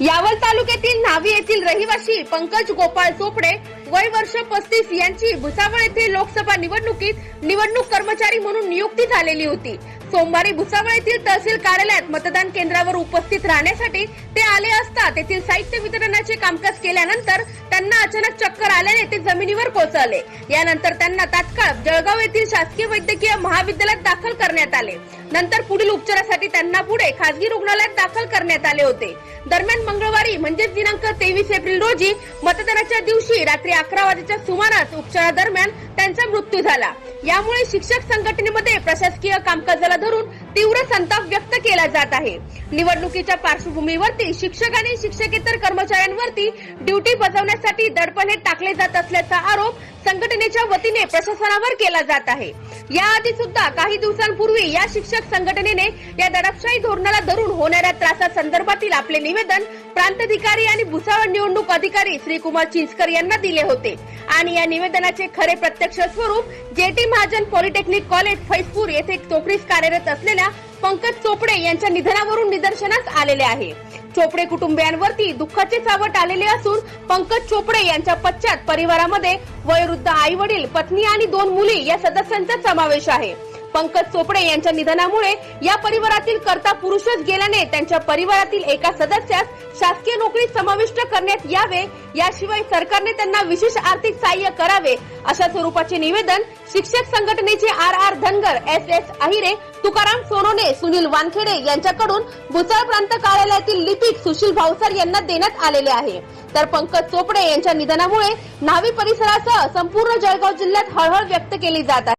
यावल तालुक्यातील न्हावी येथील रहिवासी पंकज गोपाळ चोपडे वय वर्ष पस्तीस यांची भुसावळ येथील लोकसभा निवडणुकीत निवडणूक कर्मचारी म्हणून नियुक्ती झालेली होती. सोमवारी भुसावळ येथील तहसील कार्यालयात मतदान केंद्रावर उपस्थित राहण्यासाठी ते आले असता तेथील साहित्य वितरणाचे कामकाज केल्यानंतर त्यांना अचानक चक्कर आल्याने ते जमिनीवर कोसळले. यानंतर त्यांना तात्काळ जळगाव येथील शासकीय वैद्यकीय महाविद्यालयात दाखल करण्यात आले. नंतर पुढील उपचारासाठी त्यांना पुढे खासगी रुग्णालयात दाखल करण्यात आले होते. दरम्यान मंगळवारी म्हणजेच दिनांक तेवीस एप्रिल रोजी मतदानाच्या दिवशी रात्री अकरा वाजेच्या सुमारास उपचारादरम्यान त्यांचा मृत्यू झाला. यामुळे शिक्षक संघटनेमध्ये प्रशासकीय कामकाजाला धरून तीव्र संताप व्यक्त केला जात आहे. निवडणुकीच्या पार्श्वभूमीवरती शिक्षक आणि शिक्षकेतर कर्मचाऱ्यांवरती ड्युटी बजावण्यासाठी दडपण हे टाकले जात असल्याचा आरोप संघटनेच्या वतीने प्रशासनावर केला जात आहे. याआधी सुद्धा काही दिवसांपूर्वी या शिक्षक संघटनेने या दडपशाही धोरणाला धरून होणाऱ्या त्रासासंदर्भातील आपले निवेदन प्रांताधिकारी आणि भुसावळ निवडणूक अधिकारी श्रीकुमार चिंचकर यांना दिले होते. आणि या निवेदनाचे खरे प्रत्यक्ष स्वरूप J T Mahajan polytechnic college Faizpur येथे चोपडीस कार्यरत असलेल्या पंकज चोपडे यांच्या निधनावरून निदर्शनास आलेले आहे. चोपडे कुटुंबियांवरती दुःखाचे सावट आलेले असून पंकज चोपडे यांच्या पश्चात परिवारामध्ये वयोवृद्ध आई वडील पत्नी आणि दोन मुली या सदस्यांचा समावेश आहे. पंकज चोपडे यांच्या निधनामुळे या परिवारातील कर्ता पुरुषच गेल्याने त्यांच्या परिवारातील एका सदस्यास शासकीय नोकरीत समाविष्ट करण्यात यावे. याशिवाय सरकारने त्यांना विशेष आर्थिक सहाय्य करावे. अशा स्वरूपाचे निवेदन शिक्षक संघटनेचे R R Dhangar S S Ahire Tukaram Sonone Sunil Wankhede यांच्याकडून भुसाळ प्रांत कार्यालयातील लिपिक सुशील भावसर यांना देण्यात आलेले आहे. तर पंकज चोपडे यांच्या निधनामुळे न्हावी परिसरासह संपूर्ण जळगाव जिल्ह्यात हळहळ व्यक्त केली जात आहे.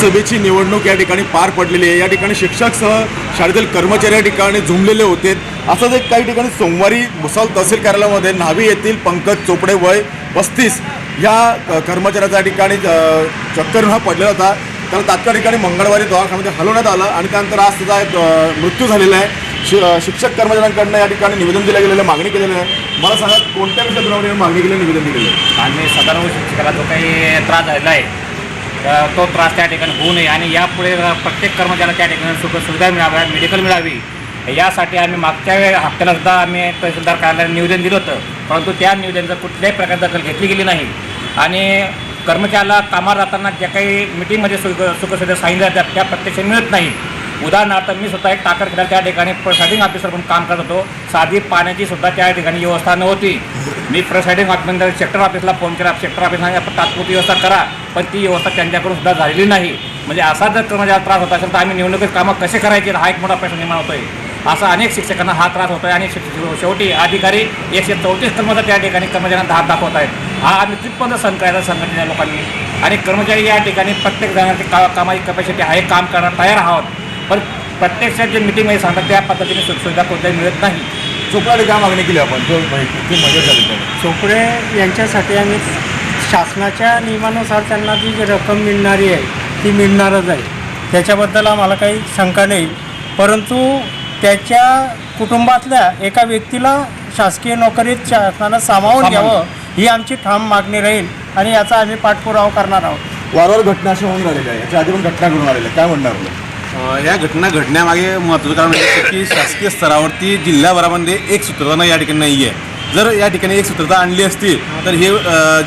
सभेची निवडणूक या ठिकाणी पार पडलेली आहे. या ठिकाणी शिक्षकसह शाळेतील कर्मचारी या ठिकाणी झुंबलेले होते. असंच एक काही ठिकाणी सोमवारी भुसावळ तहसील कार्यालयामध्ये न्हावी येथील पंकज चोपडे वय पस्तीस या कर्मचाऱ्याच्या कर्मचाऱ्याचा या ठिकाणी चक्कर हा पडलेला होता. त्याला तात्काळ ठिकाणी मंगळवारी दवाखान्यामध्ये हलवण्यात आलं आणि त्यानंतर आज त्याचा एक, मृत्यू झालेला आहे. शि शिक्षक कर्मचाऱ्यांकडनं या ठिकाणी निवेदन दिलं गेलेलं मागणी केलेलं आहे मला सांगा कोणत्या विषयात मागणी केली निवेदन दिलेलं आहे? आणि साधारण शिक्षकाला जो काही त्रास झालेला आहे तो त्रास त्या ठिकाणी होऊ नये आणि यापुढे प्रत्येक कर्मचाऱ्याला त्या ठिकाणी सुख सुविधा मिळाव्या मेडिकल मिळावी. यासाठी आम्ही मागच्या वेळ हप्त्याला सुद्धा आम्ही तहसीलदार कार्यालयाला निवेदन दिलं होतं. परंतु त्या निवेदनाचं कुठल्याही प्रकारे दखल घेतली गेली नाही. आणि कर्मचाऱ्याला कामावर जाताना ज्या काही मिटिंगमध्ये सुख सुखसुविधा सांगितल्या जातात त्या प्रत्यक्ष मिळत नाही. उदाहरणार्थ मी सुद्धा एक टाकर खेळा त्या ठिकाणी प्रोसायडिंग ऑफिसर म्हणून काम करत होतो. साधी पाण्याची सुद्धा त्या ठिकाणी व्यवस्था नव्हती. मी प्रोसायडिंग ऑफिसर सेक्टर ऑफिसला फोन केला. सेक्टर ऑफिसला आपण तात्पुरती व्यवस्था करा पण ती व्यवस्था त्यांच्याकडून सुद्धा झालेली नाही. म्हणजे असा जर कर्मचाऱ्याला त्रास होत असेल तर आम्ही निवडणुकीत कामं कसे करायचे? हा एक मोठा प्रश्न निर्माण होतोय. असा अनेक शिक्षकांना हा त्रास होतोय आणि शेवटी अधिकारी एकशे चौतीस कर्मचारी त्या ठिकाणी कर्मचाऱ्यांना धाक दाखवत आहेत. हा आम्ही तिथपर्यंत सण करायचा संघटनेच्या लोकांनी आणि कर्मचारी या ठिकाणी प्रत्येक जणांची का कामाची कपॅसिटी आहे काम करायला तयार आहोत. पण प्रत्यक्षात जे मिटिंगमध्ये सांगतात त्या पद्धतीने सुखसुविधा कोणत्याही मिळत नाही. चोपडाने काय मागणी केली आपण? जो किती मदत झाली चोपडे यांच्यासाठी आम्ही शासनाच्या नियमानुसार त्यांना जी जी रक्कम मिळणारी आहे ती मिळणारच आहे. त्याच्याबद्दल आम्हाला काही शंका नाही. परंतु त्याच्या कुटुंबातल्या एका व्यक्तीला शासकीय नोकरीत शासनानं सामावून घ्यावं ही आमची ठाम मागणी राहील आणि याचा आम्ही पाठपुरावा करणार आहोत. वारंवार घटना अशा होऊन राहिलेल्या आहे. याच्या आधी पण घटना घडून आलेल्या. काय म्हणणार या घटना घडण्यामागे महत्त्वाचं कारण म्हणजे की शासकीय स्तरावरती जिल्ह्याभरामध्ये एक सूत्रता या ठिकाणी नाही आहे जर या ठिकाणी एक सूत्रता आणली असती तर हे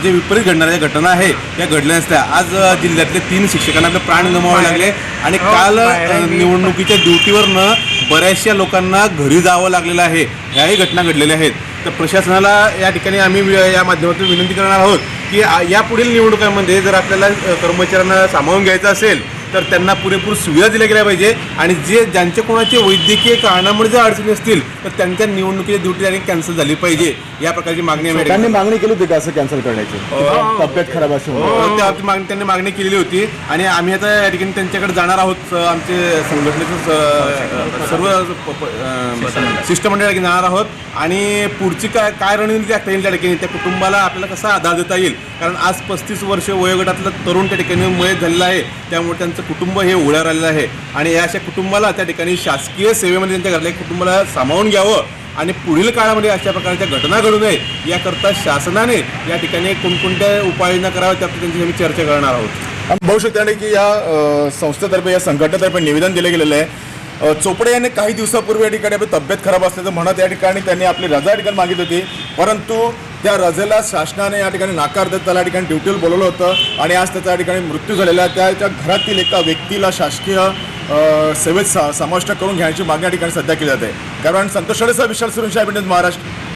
जे विपरीत घडणाऱ्या ज्या घटना आहे त्या घडल्या नसत्या. आज जिल्ह्यातले तीन शिक्षकांना आपले प्राण गमावे लागले आणि काल अ, निवडणुकीच्या ड्युटीवरनं बऱ्याचशा लोकांना घरी जावं लागलेलं आहे. ह्याही घटना घडलेल्या आहेत. तर प्रशासनाला या ठिकाणी आम्ही या माध्यमातून विनंती करणार आहोत की यापुढील निवडणुकांमध्ये जर आपल्याला कर्मचाऱ्यांना सामावून घ्यायचं असेल तर त्यांना पुरेपूर सुविधा दिल्या गेल्या पाहिजे. आणि जे ज्यांच्या कोणाचे वैद्यकीय कारणामुळे जर अडचणी असतील तर त्यांच्या निवडणुकीची ड्युटी आणि कॅन्सल झाली पाहिजे. या प्रकारची मागणी आम्ही त्यांनी मागणी केली होती का असं कॅन्सल करण्याची? तब्येत खराब अशी हो, मागणी त्यांनी मागणी केलेली होती. आणि आम्ही आता या ठिकाणी त्यांच्याकडे जाणार आहोत आमचे संघटनेचं सर्व शिष्टमंडळ जाणार आहोत. आणि पुढची काय काय रणनीती असता येईल त्या ठिकाणी? त्या कुटुंबाला आपल्याला कसा आधार देता येईल? कारण आज पस्तीस वर्ष वयोगटातलं तरुण त्या ठिकाणी मयत झालेलं आहे. त्यामुळे त्यांचं कुटुंब हे उघड्यावर आलेलं आहे. आणि या अशा कुटुंबाला त्या ठिकाणी शासकीय सेवेमध्ये त्यांच्या घरल्या कुटुंबाला सामावून घ्यावं आणि पुढील काळामध्ये अशा प्रकारच्या घटना घडू नये याकरता शासनाने या ठिकाणी कोणकोणत्या उपाययोजना कराव्या त्याबद्दल त्यांची आम्ही चर्चा करणार आहोत. आम्ही बघू शकतो की या संस्थेतर्फे या संघटनेतर्फे निवेदन दिलं गेलेलं आहे. चोपडे यांनी काही दिवसापूर्वी या ठिकाणी आपली तब्येत खराब असल्याचं म्हणत या ठिकाणी त्यांनी आपली रजा या ठिकाणी मागितली होती. परंतु त्या रजेला शासनाने या ठिकाणी नाकार देत त्याला या ठिकाणी ड्युटीवर बोलवलं होतं. आणि आज त्याचा या ठिकाणी मृत्यू झालेला आहे. त्याच्या घरातील एका व्यक्तीला शासकीय सेवेत सा समाविष्ट करून घेण्याची मागणी या ठिकाणी सध्या केली जाते. कारण संतोष शाळेचा विशाल सुरेश महाराष्ट्र.